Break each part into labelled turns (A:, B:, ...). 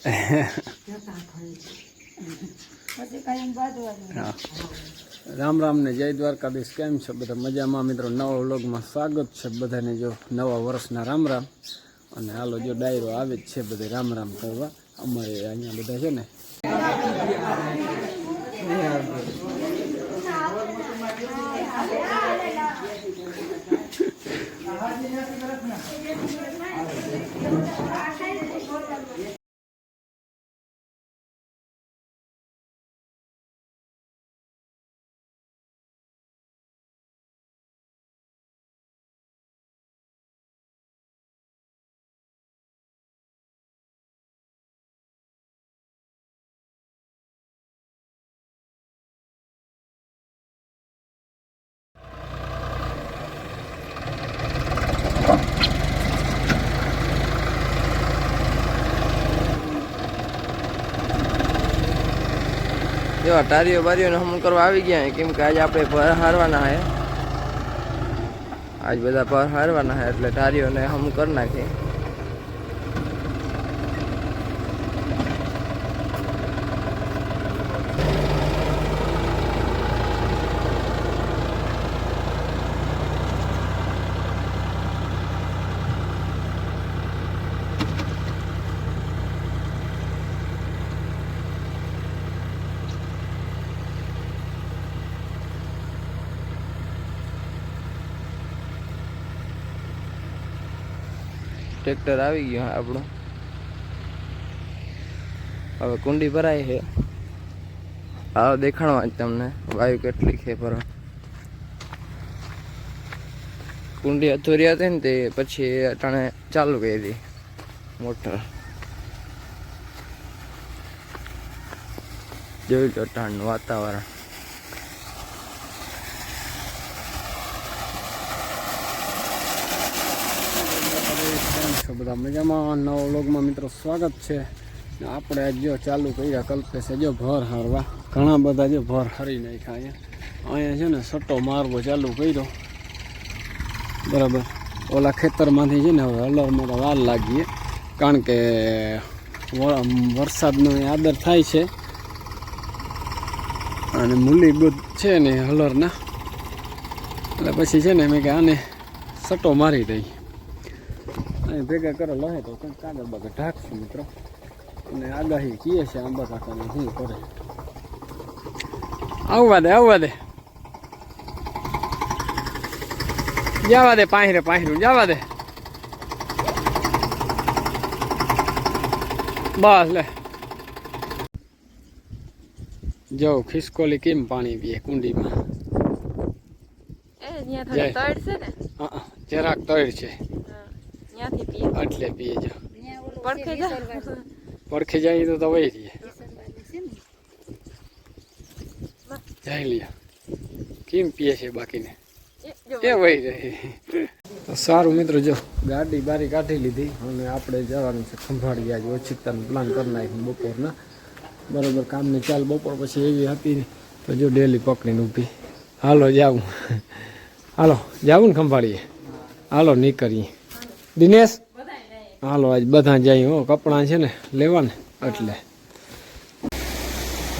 A: રામ રામ ને જય દ્વારકાધીશ. કેમ છે બધા મજામાં? મિત્રો, નવા વ્લોગમાં સ્વાગત છે બધાને જો નવા વર્ષના રામ રામ. અને હાલો, જો ડાયરો આવે જ છે, બધે રામ રામ કરવા. અમારે અહીંયા બધા છે ને. Thank you.
B: જો ટારીઓ બારીઓને હમણ કરવા આવી ગયા કેમ કે આજે આપણે ભર હારવાના હે આજ બધા ભર હારવાના હે એટલે ટારીઓને હમ કરી નાખી ટ્રેક્ટર આવી ગયું આપણું. હવે કુંડી ભરાય છે. આવો દેખાડવા જ તમને વાયુ કેટલી છે ભરવા. કુંડી અથોરી હતી ને તે પછી અટાણે ચાલુ કરી હતી મોટર. જોયું તો અટાણનું વાતાવરણ
A: કેમ છો બધા મજામાં? નવા વ્લોગમાં મિત્રો સ્વાગત છે. ને આપણે જો ચાલુ કર્યા કલ્પેશે જો ભર હારવા. ઘણા બધા જો ભર હારી નાખ્યા અહીંયા. અહીંયા છે ને સટ્ટો મારવો ચાલુ કર્યો. બરાબર. ઓલા ખેતરમાંથી છે ને હવે હલરમાં તો વાર લાગીએ. કારણ કે વરસાદનો આદર થાય છે. અને મૂલી બુદ્ધ છે ને હલરના. એટલે પછી છે ને મેં કે આને સટ્ટો મારી દઈ. અહીં ભેગા કરો લહે તો કંઈક કાગળ બાગળ ઢાંકશું મિત્રો. અને આગાહી કીએ છે આંબા કાકાને શું કરે. આવવા દે આવવા દે. જવા દે પાંહરે પાંહરું જવા દે. બસ લે. જો ખિસકોલી કેમ પાણી પીએ કુંડીમાં? જરાક તળ છે.
C: ત્યાંથી પીએ.
A: એટલે પીએ જો.
C: પડખે જા.
A: પડખે જાય તો તો વહી રહીએ જાય લ્યા. કેમ પીએ છે બાકીને?
C: એ
A: વહી રહી. તો સારું મિત્રો જો ગાડી બારી કાઢી લીધી. અને આપણે જવાનું છે ખંભાળી આજે ઓછીતાનો પ્લાન કરી નાખ્યું બપોરના. બરોબર કામની ચાલ બપોર પછી એવી હતી ને તો જો ડેલી પકડીને ઊભી. હાલો જાઉં. હાલો જાવું ને ખંભાળીએ હાલો નીકળીએ. દિનેશ? હાલો આજ બધા જાય હો કપડાં છે ને લેવા ને એટલે.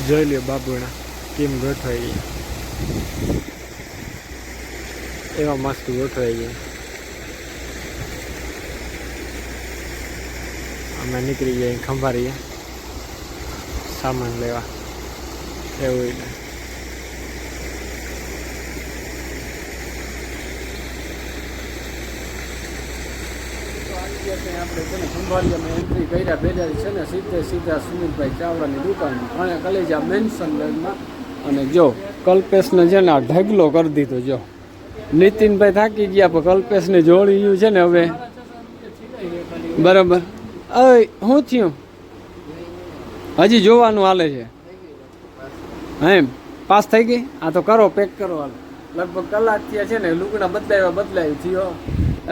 A: જોઈ લ્યો બાબુના કેમ ગોઠવાઈ ગયા એવા મસ્ત ગોઠવાઈ ગયા અમે નીકળી ગયા ખંભારીએ સામાન લેવા. એવું એટલે આપણે છે ને એન્ટ્રી કર્યા બેડા છે ને સીધે સીધા સુમિતભાઈ ચાવડાની દુકાન અને કલેજા મેન્શનમાં અને જો, કલ્પેશને છે ને આ ઢગલો કરી દીધો, જો. નીતિનભાઈ થાકી ગયા, પણ કલ્પેશને જોડી છે ને હવે. બરાબર. અય શું થયું? હજી જોવાનું હાલે છે. એમ. પાસ થઈ ગઈ? આ તો કરો, પેક કરો હાલ. લગભગ કલાક થયા છે ને, લુગડા બદલાવ્યા, બદલાવી થયો.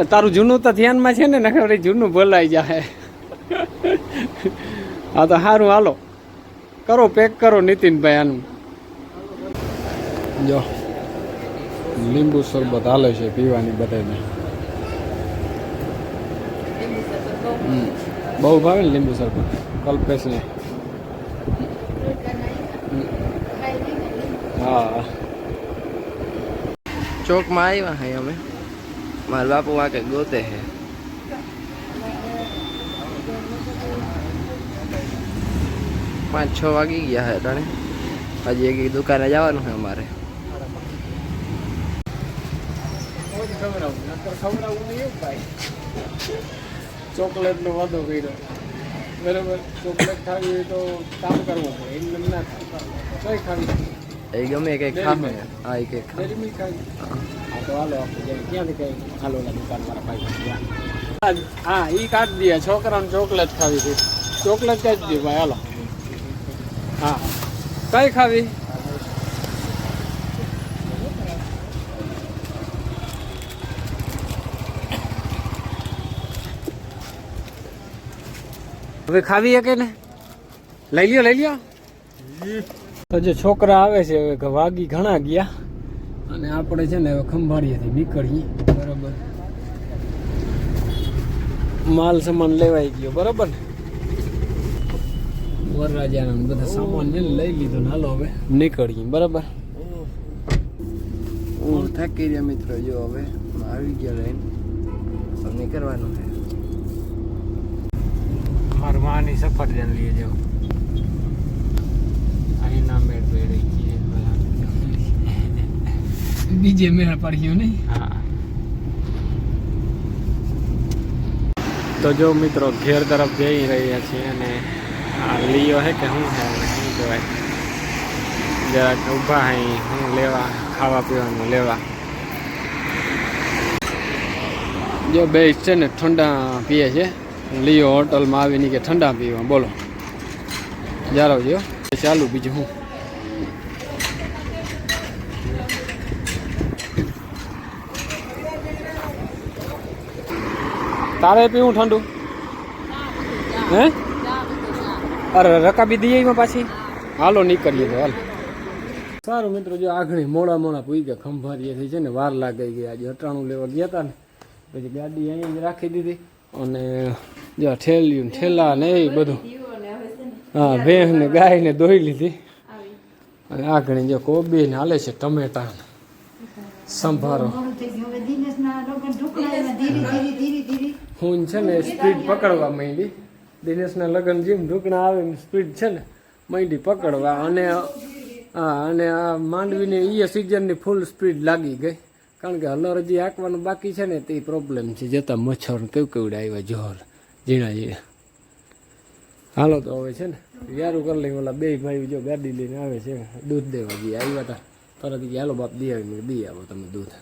A: તારું જૂનું તો ધ્યાનમાં છે ને નખર જૂનું ભલાઈ જાય હા તો સારું હાલો. કરો પેક કરો નીતિનભાઈ આનું. જો લીંબુ શરબત હાલે છે પીવાની બધાને હમ. બહુ ભાવે ને લીંબુ શરબત? કલ્પેશને હા.
B: ચોકમાં આવ્યા હા અમે. મારા બાપુ વાંકે ગોતે છે. પાંચ છ વાગી ગયા હે તણે હજી એક દુકાને જવાનું છે અમારે.
A: ભાઈ ચોકલેટનો વાંધો કર્યો. બરાબર, ચોકલેટ ખાવી હોય તો કામ કરવું પડે એમ ના થાય. ખાવી?
B: એ ગમે કઈ
A: Dairy
B: ખાવે
A: Milk.
B: હા એ કઈ ખા
A: ડેરી મિલ્ક ખાવી હા તો હાલો આપણે જઈએ ક્યાંથી કઈ હાલો ઓલા દુકાનવાળા ભાઈ હા એ કાઢી દે છોકરાને ચોકલેટ ખાવી છે ચોકલેટ કાઢી દે ભાઈ હાલો હા કઈ ખાવી હવે ખાવી હકે ને લઈ લ્યો લઈ લ્યો તો જે છોકરા આવે છે હવે વાગી ઘણા ગયા અને આપણે છે ને હવે ખંભાળીએથી નીકળીએ. બરાબર. માલ સામાન લેવાઈ ગયો બરાબર વરરાજાનો બધા સામાન છે ને લઈ લીધો ને હાલો હવે નીકળીએ બરાબર?
B: હું થાકી રહ્યા મિત્રો જો હવે આવી ગયા લઈને. નીકળવાનું છે.
A: મારી માની સફરજન લઈ જાઓ. અહીંના મેળ પડી ગઈ બીજે મેળ પડ્યો નહીં. હા. તો જો મિત્રો ઘેર તરફ જઈ રહ્યા છીએ અને આ લીયો હે કે શું હે? શું કહેવાય જરાક ઊભા હે. હું લેવા ખાવા પીવાનું લેવા. જો બે છે ને ઠંડા પીએ છે. લીયો હોટલમાં આવીને કે ઠંડા પીવા. બોલો. જારો જો. ચાલુ, બીજું હું? તારે પીવું ઠંડુ? હે? અરે, રકાબી દઈએ એમાં પાછી? હાલો, નીકળીએ તો, હાલ. સારું મિત્રો, જો આગળ મોડા મોડા પૂઈ ગયા, ખંભારીએ થઈ છે ને, વાર લાગી ગઈ. આજે અટાણું લેવા ગયા હતા ને, પછી ગાડી અહીંયા રાખી દીધી. અને, જો ઠેલ્યું ઠેલા ને એ બધું. હા ભેંસ ને ગાય ને દોઈ લીધી. અને આગળ જો કોબી ને હાલે છે ટમેટા સંભારો. હું. છે ને સ્પીડ પકડવા માંડી. દિનેશના લગ્ન જેમ ઢૂકણા આવે એમ સ્પીડ છે ને માંડી પકડવા. અને હા અને આ માંડવીની એ સિઝનની ફૂલ સ્પીડ લાગી ગઈ. કારણ કે હલર હજી આંકવાનું બાકી છે ને તે પ્રોબ્લેમ છે. જતા મચ્છર કેવું કેવડે આવ્યા જોર ઝીણા ઝીણા. હાલો તો હવે છે ને યારું કરી લઈ ઓલા બે ભાઈ જો ગાડી લઈને આવે છે, દૂધ દેવા જઈએ આવ્યા હતા તરત હાલો બાપ દઈ આવી દઈ આવો તમે દૂધ.